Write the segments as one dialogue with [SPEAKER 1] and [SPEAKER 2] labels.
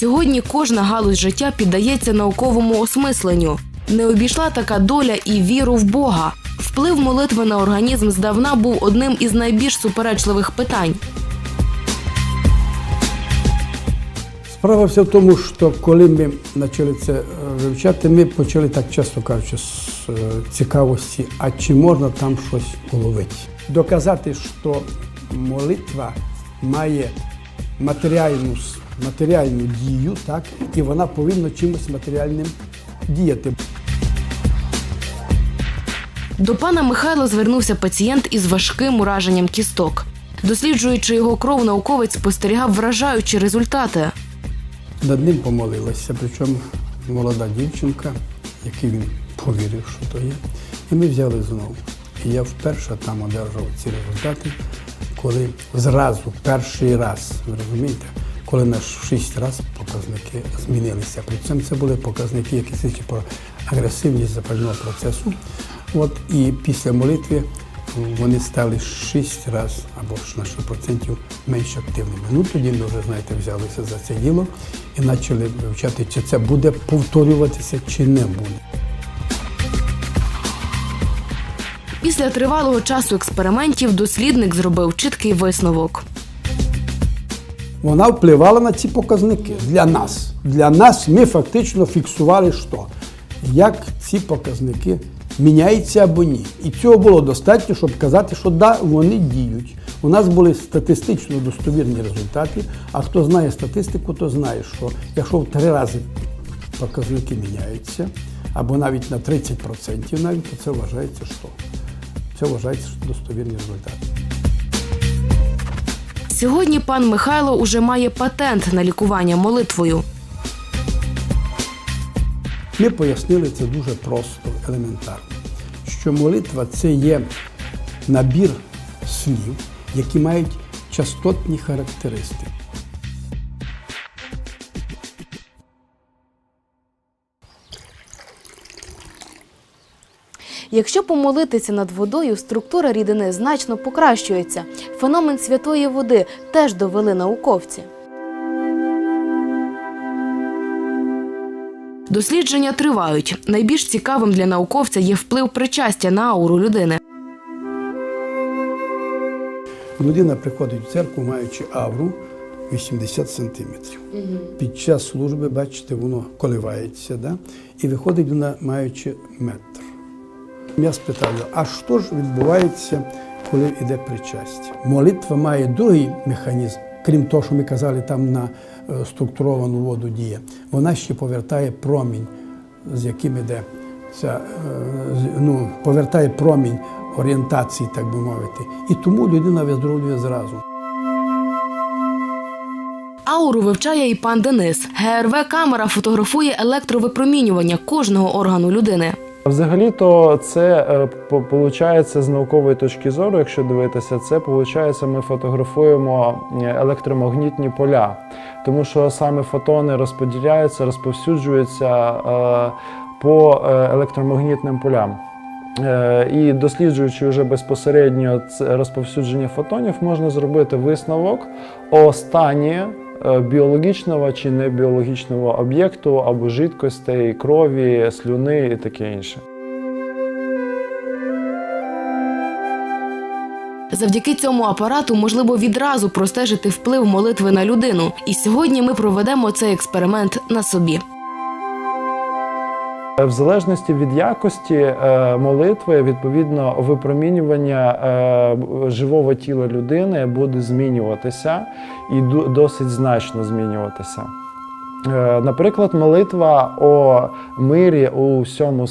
[SPEAKER 1] Сьогодні кожна галузь життя піддається науковому осмисленню. Не обійшла така доля і віру в Бога. Вплив молитви на організм здавна був одним із найбільш суперечливих питань.
[SPEAKER 2] Справа вся в тому, що коли ми почали це е, вивчати, ми почали так часто кажучи з е, цікавості, а чи можна там щось уловити. Доказати, що молитва має матеріальну, матеріальну дію, так, і вона повинна чимось матеріальним діяти.
[SPEAKER 1] До пана Михайла звернувся пацієнт із важким ураженням кісток. Досліджуючи його кров, науковець спостерігав вражаючі результати.
[SPEAKER 2] Над ним помолилася, причому молода дівчинка, який він повірив, що то є. І ми взяли знову. І я вперше там одержав ці результати, коли зразу, перший раз, ви розумієте, коли на шість разів показники змінилися. При цьому це були показники, які свідчать про агресивність запального процесу. От, і після молитви вони стали 6 разів або ж на 6% менш активними. Ну тоді ми вже, знаєте, взялися за це діло і почали вивчати, чи це буде повторюватися, чи не буде.
[SPEAKER 1] Після тривалого часу експериментів дослідник зробив чіткий висновок.
[SPEAKER 2] Вона впливала на ці показники для нас. Для нас ми фактично фіксували, що як ці показники міняються або ні. І цього було достатньо, щоб казати, що да, вони діють. У нас були статистично достовірні результати. А хто знає статистику, то знає, що якщо в три рази показники міняються, або навіть на 30% навіть, то це вважається що? Це вважається що достовірні результати.
[SPEAKER 1] Сьогодні пан Михайло уже має патент на лікування молитвою.
[SPEAKER 2] Ми пояснили це дуже просто, елементарно, що молитва це є набір слів, які мають частотні характеристики.
[SPEAKER 1] Якщо помолитися над водою, структура рідини значно покращується. Феномен святої води теж довели науковці. Дослідження тривають. Найбільш цікавим для науковця є вплив причастя на ауру людини.
[SPEAKER 2] Людина приходить в церкву, маючи авру 80 сантиметрів. Під час служби, бачите, воно коливається, да? і виходить вона, маючи метр. Я спитав, а що ж відбувається, коли йде причастя? Молитва має другий механізм, крім того, що ми казали, там на е, структуровану воду діє. Вона ще повертає промінь, з яким іде ця, е, ну, повертає промінь орієнтації, так би мовити. І тому людина виздоровлює зразу.
[SPEAKER 1] Ауру вивчає і пан Денис. ГРВ камера фотографує електровипромінювання кожного органу людини.
[SPEAKER 3] Взагалі-то це е, получається з наукової точки зору, якщо дивитися, це получається, ми фотографуємо е, електромагнітні поля, тому що саме фотони розподіляються, розповсюджуються е, по електромагнітним полям. І досліджуючи вже безпосередньо розповсюдження фотонів, можна зробити висновок о стані е, біологічного чи небіологічного об'єкту або жидкостей, крові, слюни і таке інше.
[SPEAKER 1] Завдяки цьому апарату можливо відразу простежити вплив молитви на людину. І сьогодні ми проведемо цей експеримент на собі.
[SPEAKER 3] Е, В залежності від якості е, молитви, відповідно, випромінювання е, живого тіла людини буде змінюватися і досить значно змінюватися. Е, Наприклад, молитва о мирі у всьому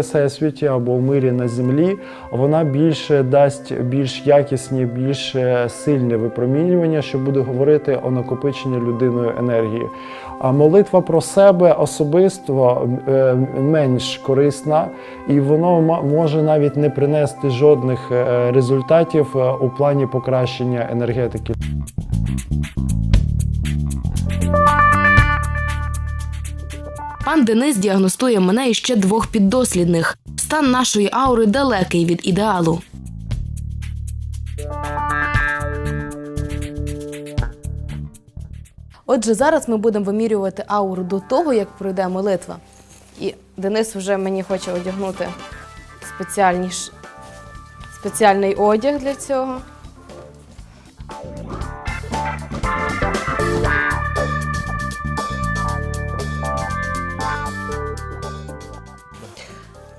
[SPEAKER 3] всесвіті або мирі на землі, вона більше дасть більш якісні, більш сильне випромінювання, що буде говорити о накопиченні людиною енергії. А молитва про себе особисто е, менш корисна, і воно може навіть не принести жодних е, результатів у плані покращення енергетики.
[SPEAKER 1] Пан Денис діагностує мене і ще двох піддослідних. Стан нашої аури далекий від ідеалу. Отже, зараз ми будемо вимірювати ауру до того, як пройде молитва. І Денис вже мені хоче одягнути спеціальні ш- спеціальний одяг для цього.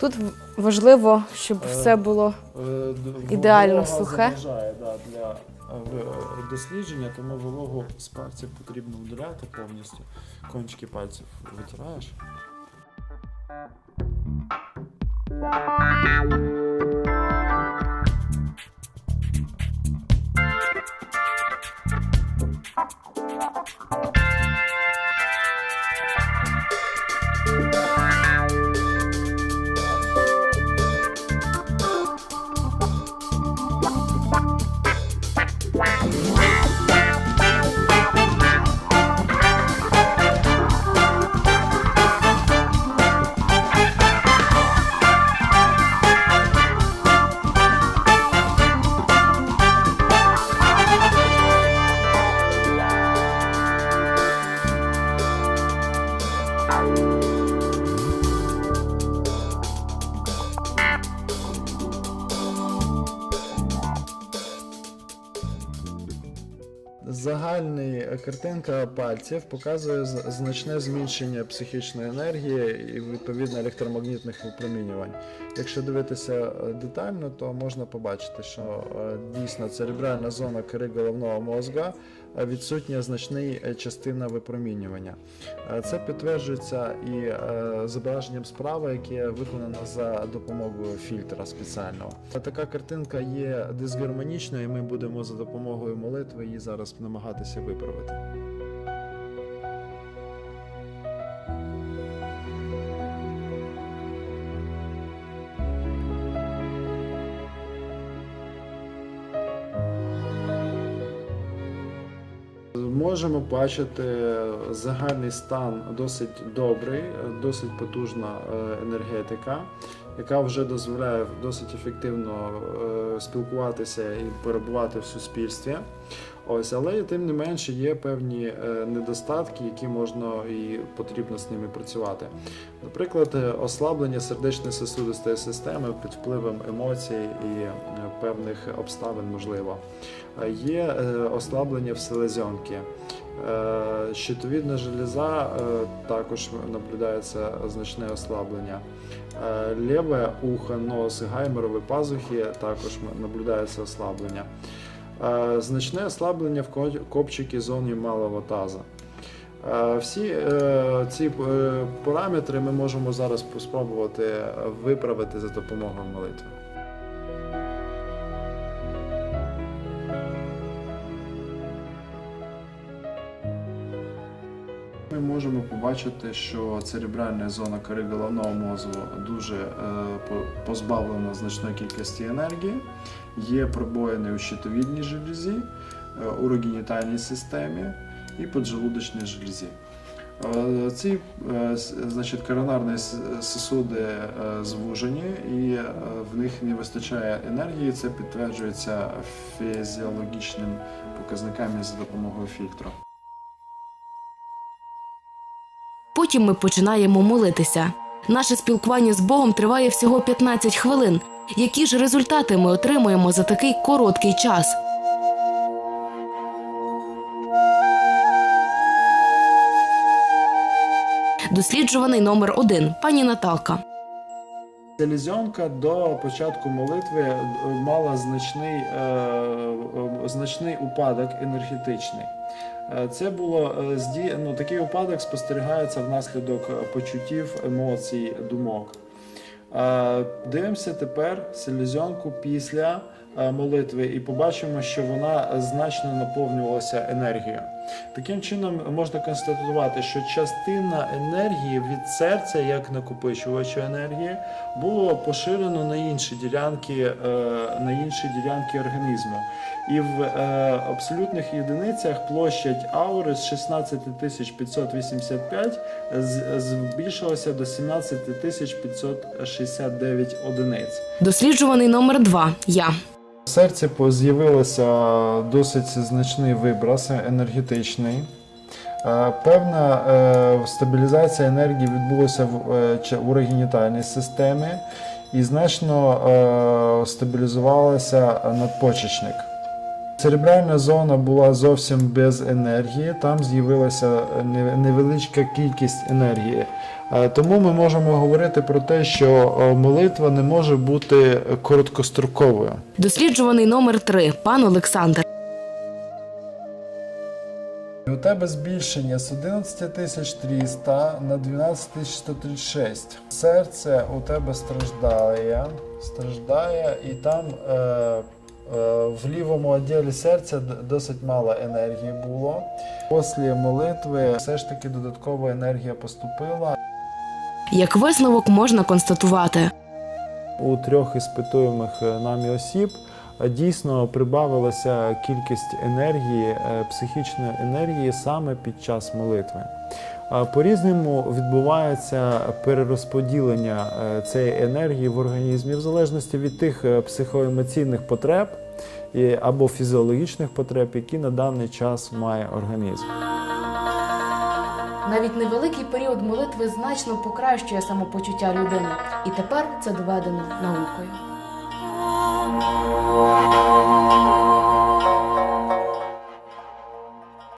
[SPEAKER 1] Тут важливо, щоб все було Ідеально
[SPEAKER 3] Волога
[SPEAKER 1] сухе.
[SPEAKER 3] заважає да, для е, дослідження, тому вологу з пальців потрібно удаляти повністю. Кончики пальців витираєш. Загальний е, картинка пальців показує значне зменшення психічної енергії і відповідно електромагнітних випромінювань. Якщо дивитися е, детально, то можна побачити, що е, дійсно церебральна зона кори головного мозга відсутня значна е, частина випромінювання. Е, Це підтверджується і е, зображенням справи, яке виконано за допомогою фільтра спеціального. Така картинка є дисгармонічною, і ми будемо за допомогою молитви її зараз намагатися виправити. Можемо бачити загальний стан досить добрий, досить потужна е, енергетика, яка вже дозволяє досить ефективно е, спілкуватися і перебувати в суспільстві. Ось, але тим не менше є певні е, недостатки, які можна і потрібно з ними працювати. Наприклад, е, ослаблення сердечно-сосудистої системи під впливом емоцій і е, певних обставин можливо. Є ослаблення в селезенки. Щитовідна железа також наблюдається значне ослаблення. Ліве ухо, нос, гайморові пазухи також наблюдається ослаблення. Е, Значне ослаблення в ко- копчикій зоні малого таза. Е, Всі е, ці параметри ми можемо зараз спробувати виправити за допомогою молитви. Ми можемо побачити, що церебральна зона кори головного мозку дуже позбавлена значної кількості енергії. Є пробоїни у щитовідній железі, е, урогенітальній системі і поджелудочній железі. Е, Ці е, значить, коронарні сосуди звужені і в них не вистачає енергії. Це підтверджується фізіологічними показниками за допомогою фільтру.
[SPEAKER 1] Потім ми починаємо молитися. Наше спілкування з Богом триває всього 15 хвилин. Які ж результати ми отримуємо за такий короткий час? Досліджуваний номер один пані Наталка.
[SPEAKER 3] Селезенка до початку молитви е, мала значний, е, е, значний упадок енергетичний. Е, Це було ну, такий упадок спостерігається внаслідок почуттів, емоцій, думок. Дивимося тепер селезенку після молитви і побачимо, що вона значно наповнювалася енергією. Таким чином можна констатувати, що частина енергії від серця, як накопичувача енергії, було поширено на інші ділянки, е, на інші ділянки організму. І в е, абсолютних єдиницях площадь аури з 16 585 з- збільшилася до 17 569 одиниць.
[SPEAKER 1] Досліджуваний номер два я.
[SPEAKER 3] Серці з'явився досить значний виброс енергетичний. Е, Певна е, стабілізація енергії відбулася е, чи- урогенітальній системі і значно стабілізувалася надпочечник. Церебральна зона була зовсім без енергії, там з'явилася невеличка кількість енергії. Е, Тому ми можемо говорити про те, що е, молитва не може бути короткостроковою.
[SPEAKER 1] Досліджуваний номер 3 пан Олександр.
[SPEAKER 3] У тебе збільшення з 11300 на 12136. Серце у тебе страждає, страждає, і там е, е, в лівому відділі серця досить мало енергії було. Після молитви все ж таки додаткова енергія поступила.
[SPEAKER 1] Як висновок можна констатувати,
[SPEAKER 3] У трьох іспитуємих е, нами осіб е, дійсно прибавилася кількість енергії, е, психічної енергії саме під час молитви. По-різному відбувається перерозподілення цієї енергії в організмі в залежності від тих психоемоційних потреб або фізіологічних потреб, які на даний час має організм.
[SPEAKER 1] Навіть невеликий період молитви значно покращує самопочуття людини, і тепер це доведено наукою.